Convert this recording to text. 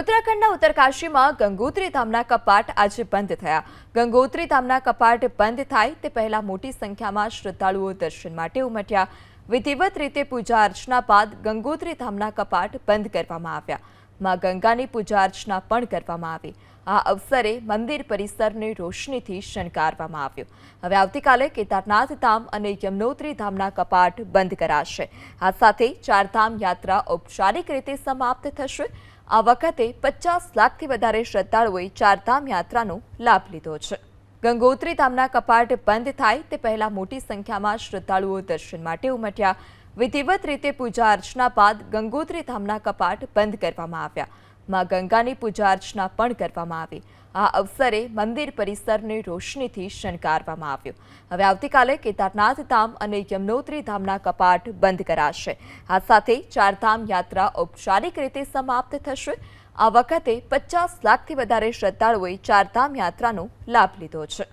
ઉત્તરાખંડના ઉત્તરકાશીમાં ગંગોત્રી ધામના કપાટ આજે બંધ થયા. ગંગોત્રી ધામના કપાટ બંધ થાય તે પહેલા મોટી સંખ્યામાં શ્રદ્ધાળુઓ દર્શન માટે ઉમટ્યા. વિધિવત રીતે પૂજા અર્ચના બાદ ગંગોત્રી ધામના કપાટ બંધ કરવામાં આવ્યા. માં ગંગાની પૂજા અર્ચના પણ કરવામાં આવી. આ અવસરે મંદિર પરિસરને રોશનીથી શણગારવામાં આવ્યો. હવે આવતીકાલે કેદારનાથ ધામ અને યમનોત્રી ધામના કપાટ બંધ કરાશે. આ સાથે ચારધામ યાત્રા ઔપચારિક રીતે સમાપ્ત થશે. આ વખતે પચાસ લાખથી વધારે શ્રદ્ધાળુઓએ ચારધામ યાત્રાનો લાભ લીધો છે. ગંગોત્રી ધામના કપાટ બંધ થાય તે પહેલા મોટી સંખ્યામાં શ્રદ્ધાળુઓ દર્શન માટે ઉમટ્યા. વિધિવત રીતે પૂજા અર્ચના બાદ ગંગોત્રી ધામના કપાટ બંધ કરવામાં આવ્યા. માં ગંગાની પૂજા અર્ચના પણ કરવામાં આવી. આ અવસરે મંદિર પરિસરને રોશનીથી શણગારવામાં આવ્યો. હવે આવતીકાલે કેદારનાથ ધામ અને યમનોત્રી ધામના કપાટ બંધ કરાશે. આ સાથે ચારધામ યાત્રા ઔપચારિક રીતે સમાપ્ત થશે. આ વખતે પચાસ લાખથી વધારે શ્રદ્ધાળુઓએ ચારધામ યાત્રાનો લાભ લીધો છે.